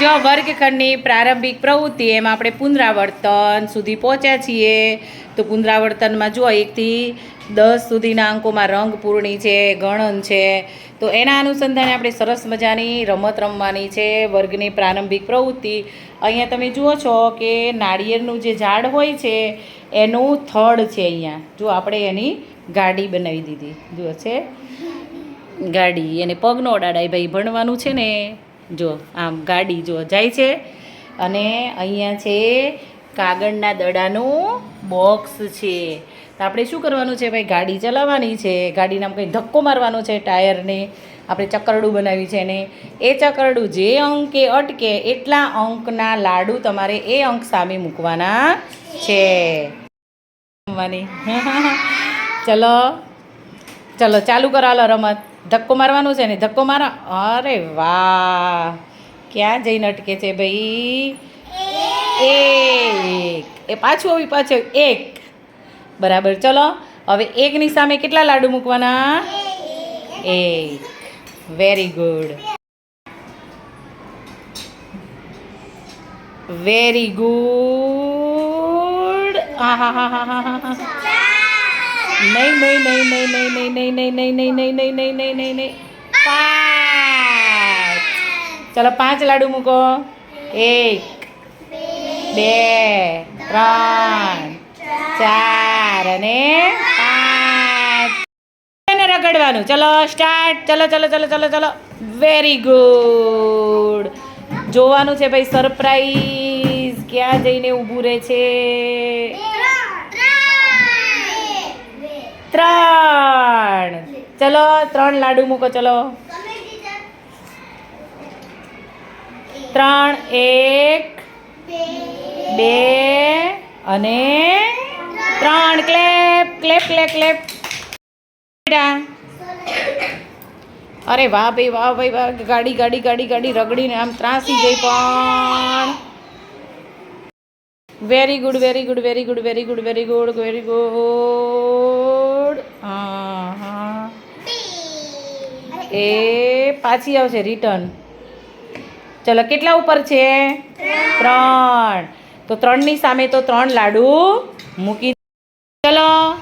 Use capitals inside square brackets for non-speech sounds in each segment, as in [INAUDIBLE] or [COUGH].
જો વર્ગખંડની પ્રારંભિક પ્રવૃત્તિ એમાં આપણે પુનરાવર્તન સુધી પહોંચ્યા છીએ, તો પુનરાવર્તનમાં જો એકથી દસ સુધીના અંકોમાં રંગ પૂર્ણી છે, ગણન છે. તો એના અનુસંધાને આપણે સરસ મજાની રમત રમવાની છે, વર્ગની પ્રારંભિક પ્રવૃત્તિ. અહીંયા તમે જુઓ છો કે નાળિયેરનું જે ઝાડ હોય છે, એનું થડ છે અહીંયા. જો આપણે એની ગાડી બનાવી દીધી. જુઓ છે. ગાડી એને પગ ન અડાડાય ભાઈ, ભણવાનું છે ને, જો, આમ ગાડી જો જાય છે. અને અહીંયા છે કાગળના દડાનું બોક્સ છે. તો આપણે શું કરવાનું છે ભાઈ, ગાડી ચલાવવાની છે. ગાડીને આમ કંઈ ધક્કો મારવાનો છે ટાયરને. આપણે ચકરડું બનાવ્યું છે ને. એ ચકરડું જે અંકે અટકે એટલા અંકના લાડુ તમારે એ અંક સામે મૂકવાના છે. [LAUGHS] ચલો ચલો, ચાલુ કરાલો રમત. ધક્કો મારવાનો છે ને, ધક્કો મારો અરે વાહ. ક્યાં જઈને અટકે છે ભાઈ? એક. એ પાછું આવી પાછું એક. બરાબર, ચલો. હવે એકની સામે કેટલા લાડુ મૂકવાના? એક. વેરી ગુડ વેરી ગુડ હા હા હા હા હા હા નહીં નહીં નહીં નહીં નહીં નહીં નહીં નહીં નહીં નહીં નહીં નહીં નહીં નહીં નહીં પાંચ ચલો પાંચ લાડુ મૂકો એક બે ત્રણ ચાર અને પાંચ રગડવાનું ચલો સ્ટાર્ટ ચલો ચલો ચલો ચલો ચલો વેરી ગુડ જોવાનું છે ભાઈ સરપ્રાઈઝ ક્યાં જઈને ઊભું રહે છે ત્રણ. ચલો, ત્રણ લાડુ મૂકો, ચલો. ત્રણ, એક, બે, અને ત્રણ. Clap clap clap clap. અરે વાહ ભાઈ વાહ ભાઈ, વાહ. ગાડી ગાડી ગાડી ગાડી રગડીને આમ ત્રાસી ગઈ પણ. Very good very good very good very good very good very good એ પાછી આવશે રિટર્ન ચલો, કેટલા ઉપર છે? ત્રણ. તો ત્રણની સામે તો ત્રણ લાડુ મૂકી ચલો.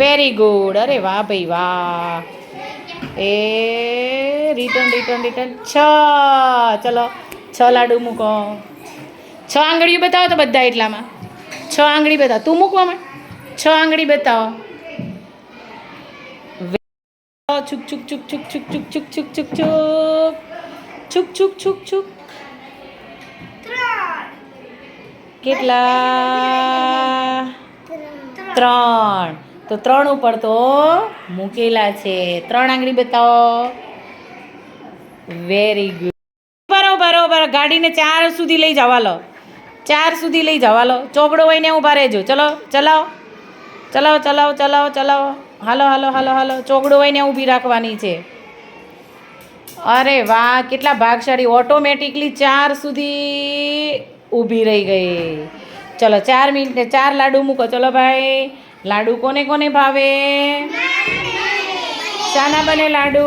વેરી ગુડ અરે વાહ ભાઈ, વાહ. એ રિટર્ન રિટર્ન રિટર્ન છ. ચલો, છ લાડુ મૂકો. છ આંગળીઓ બતાવો તો બધા એટલામાં. છ આંગળી બતાવો. તું મૂકવામાં છ આંગળી બતાવો. છુક છુક છુક છુક છુક છુક છુક છુક છુક છુક છુક છુક છુક કેટલા ત્રણ તો ત્રણ ઉપર તો મૂકેલા છે ત્રણ આંગળી બતાવો વેરી ગુડ બરોબર બરોબર ગાડીને ચાર સુધી લઈ જવા લો ચાર સુધી લઈ જવા લો ચોપડો હોય ને ઊભા રહેજો ચલો ચલાવો ચલાવો ચલાવો ચલાવો ચલાવો હાલો હાલો હાલો હાલો. ને ઊભી રાખવાની છે. અરે વાહ, કેટલા ભાગશાળી. ઓટોમેટિકલી ચાર સુધી ઊભી રહી ગઈ. ચલો, ચાર મિનિટ ચાર લાડુ મૂકો. ચલો ભાઈ, લાડુ કોને કોને ભાવે? શાના બને લાડુ.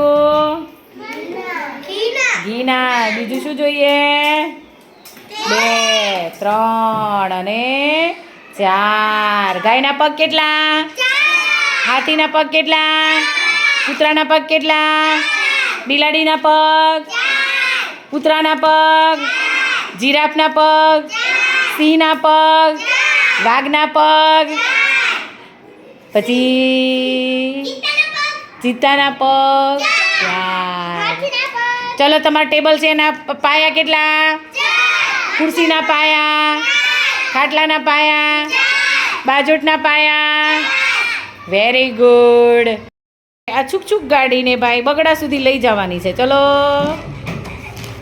ઘીના. બીજું શું જોઈએ? બે, ત્રણ અને ચાર. ગાયના પગ કેટલા? હાથીના પગ કેટલા? કૂતરાના પગ કેટલા? બિલાડીના પગ? કૂતરાના પગ? જીરાફના પગ? સિંહના પગ? વાઘના પગ? પછી ચિત્તાના પગ? ચલો, તમારા ટેબલ છે, એના પાયા કેટલા? ખુરશીના પાયા? ખાટલાના પાયા? બાજોટના પાયા? વેરી ગુડ આ છુક છુક ગાડીને ભાઈ બગડા સુધી લઈ જવાની છે. ચલો.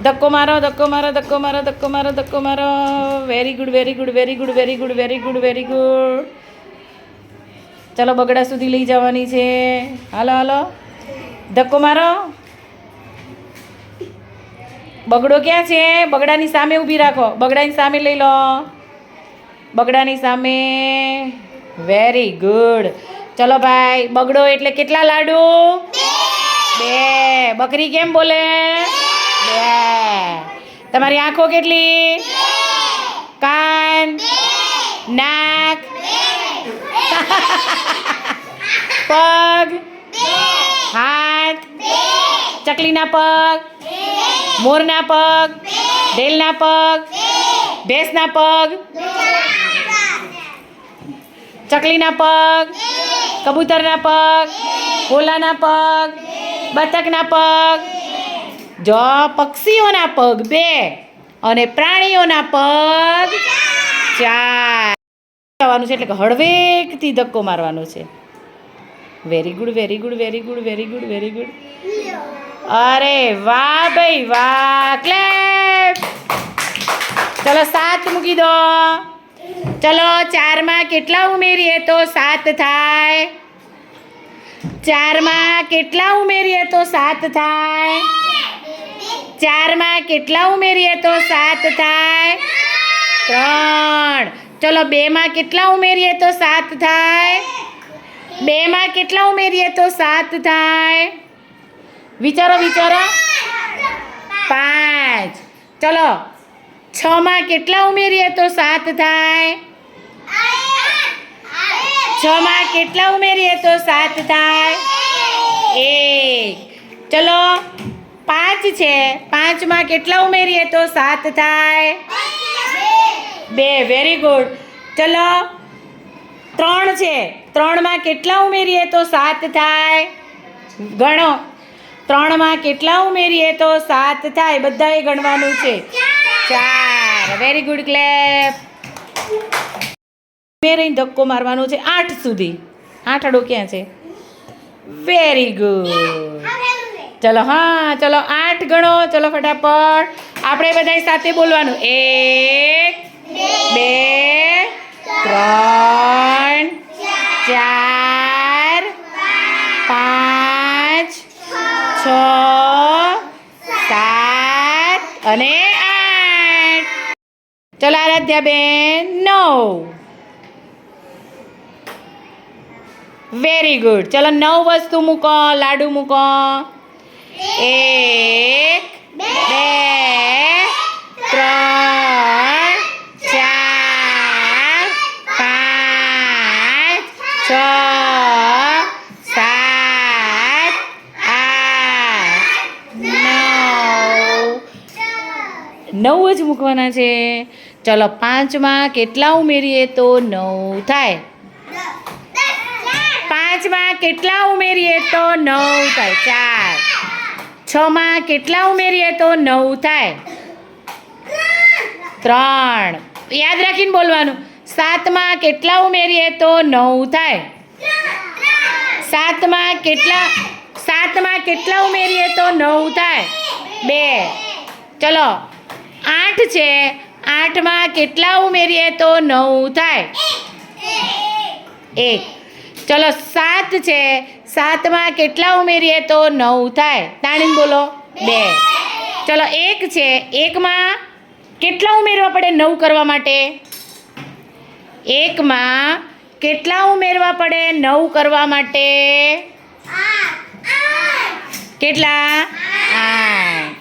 ધક્કો મારો ધક્કો મારો ધક્કો મારો ધક્કો મારો ધક્કો મારો. Very good very good very good very good very good very good ચલો, બગડા સુધી લઈ જવાની છે. હાલો હાલો. ધક્કો મારો. બગડો ક્યાં છે? બગડાની સામે ઊભી રાખો. બગડાની સામે લઈ લો. બગડાની સામે. વેરી ગુડ ચલો ભાઈ, બગડો એટલે કેટલા લાડુ? બે. બકરી કેમ બોલે? બે. તમારી આંખો કેટલી? કાન? નાક? પગ? હાથ? ચકલીના પગ? મોરના પગ? ઢેલના પગ? ભેંસના પગ? ચકલીના પગ? કબૂતરના પગ ઓલાના પગ, બતકના પગ. જો પક્ષીઓના પગ બે અને પ્રાણીઓના પગ ચાર. જવાનું છે એટલે કે હળવેકથી ધક્કો મારવાનો છે. Very good very good very good very good very good અરે વાહ ભાઈ વાહ ક્લેપ ચલો સાત મૂકી દો. ચલો ચારમાં કેટલા ઉમેરીએ તો સાત થાય. ચારમાં કેટલા ઉમેરીએ તો સાત થાય. ચારમાં કેટલા ઉમેરીએ તો સાત થાય. ત્રણ. ચલો બેમાં કેટલા ઉમેરીએ તો સાત થાય. બેમાં કેટલા ઉમેરીએ તો સાત થાય. વિચારો વિચારો. પાંચ. ચલો છમાં કેટલા ઉમેરીએ તો સાત થાય? છમાં કેટલા ઉમેરીએ તો સાત થાય? એક. ચલો, પાંચ છે. પાંચમાં કેટલા ઉમેરીએ તો સાત થાય? બે. વેરી ગુડ ચલો, ત્રણ છે. ત્રણમાં કેટલા ઉમેરીએ તો સાત થાય? ગણો. ત્રણમાં કેટલા ઉમેરીએ તો સાત થાય? બધાએ ગણવાનું છે. ચાર વેરી ગુડ ક્લેપ ઉમેરીને ધક્કો મારવાનો છે આઠ સુધી. આઠ અડો ક્યાં છે? વેરી ગુડ ચલો, હા, ચલો, આઠ ગણો. ચલો, ફટાફટ. આપણે બધાય સાથે બોલવાનું. એક, બે, ત્રણ. આરાધ્યાબેન નવ વેરી ગુડ ચલો નવ વસ્તુ મૂકો, લાડુ મૂકો. એક, બે, ત્રણ, ચાર, પાંચ, છ, સાત, આઠ, નવ. નવ જ મૂકવાના છે. ચલો પાંચમાં કેટલા ઉમેરીએ તો નવ થાય. પાંચમાં કેટલા ઉમેરીએ તો નવ થાય. ચાર. છમાં કેટલા ઉમેરીએ તો નવ થાય. ત્રણ. યાદ રાખીને બોલવાનું. સાતમાં કેટલા ઉમેરીએ તો નવ થાય. સાતમાં કેટલા સાતમાં કેટલા ઉમેરીએ તો નવ થાય. બે. ચલો. આઠ છે. આઠમાં કેટલા ઉમેરીએ તો નવ થાય? એક. ચલો સાત છે. સાતમાં કેટલા ઉમેરીએ તો નવ થાય? તાણીને બોલો. બે. ચલો એક છે. એકમાં કેટલા ઉમેરવા પડે નવ કરવા માટે? એકમાં કેટલા ઉમેરવા પડે નવ કરવા માટે? કેટલા? આઠ.